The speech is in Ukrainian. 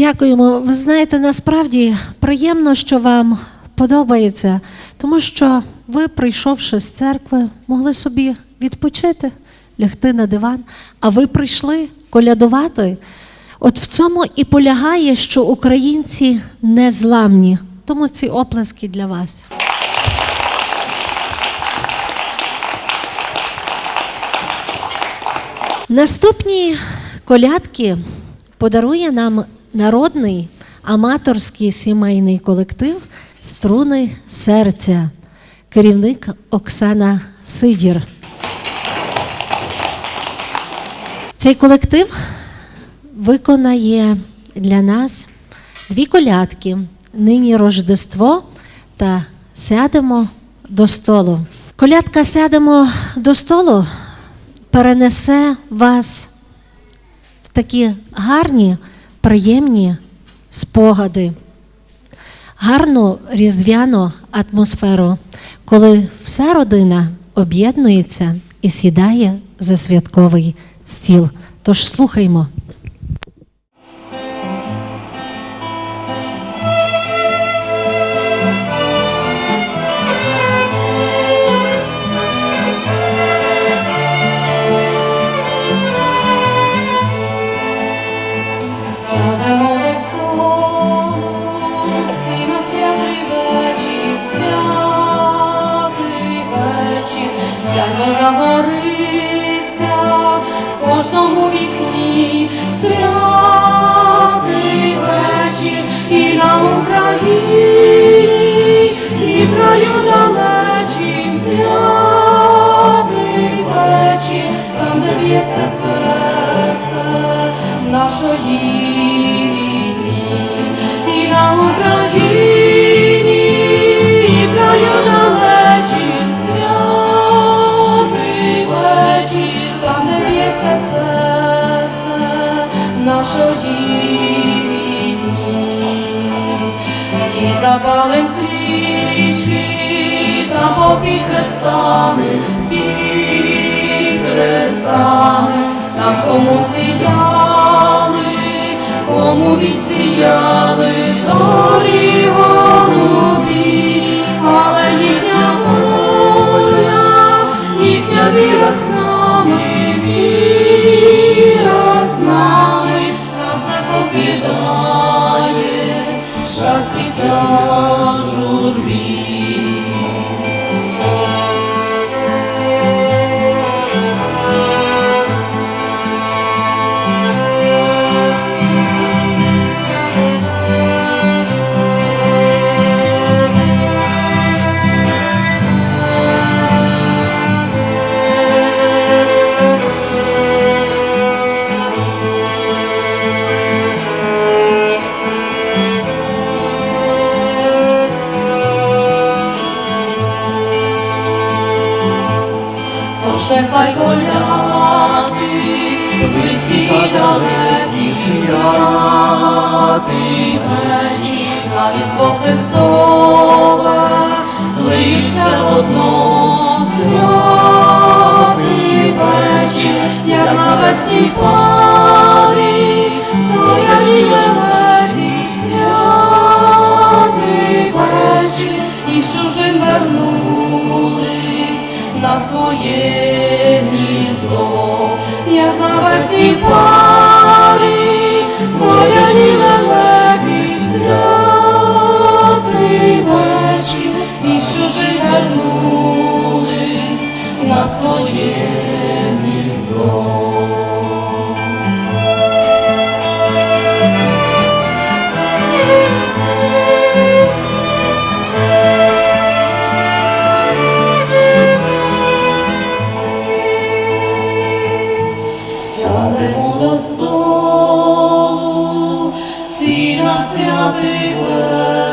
Дякуємо. Ви знаєте, насправді приємно, що вам подобається, тому що ви, прийшовши з церкви, могли собі відпочити, лягти на диван, а ви прийшли колядувати. От в цьому і полягає, що українці не зламні. Тому ці оплески для вас. Наступні колядки подарує нам народний аматорський сімейний колектив Струни серця, керівник Оксана Сидір. Цей колектив виконає для нас дві колядки. Нині Рождество та сядемо до столу. Колядка сядемо до столу перенесе вас в такі гарні, приємні спогади, гарну різдвяну атмосферу, коли вся родина об'єднується і сідає за святковий стіл. Тож слухаймо. Б'ється серце нашої рідні, і на Україні, і в краю далечі, святий серце нашої рідні, і запалим свічки там попід хрестами, хрестами, там кому сіяли, кому відсіяли зорі голубі, але їхня воля, їхня віра Тож нехай колядки, близькі далекі, святий вечір, на різдво Христове, злиться одно, святий вечір, як на весній парі, своя лелекі, святий вечір, і чужин вернулись на своє people. прийняти.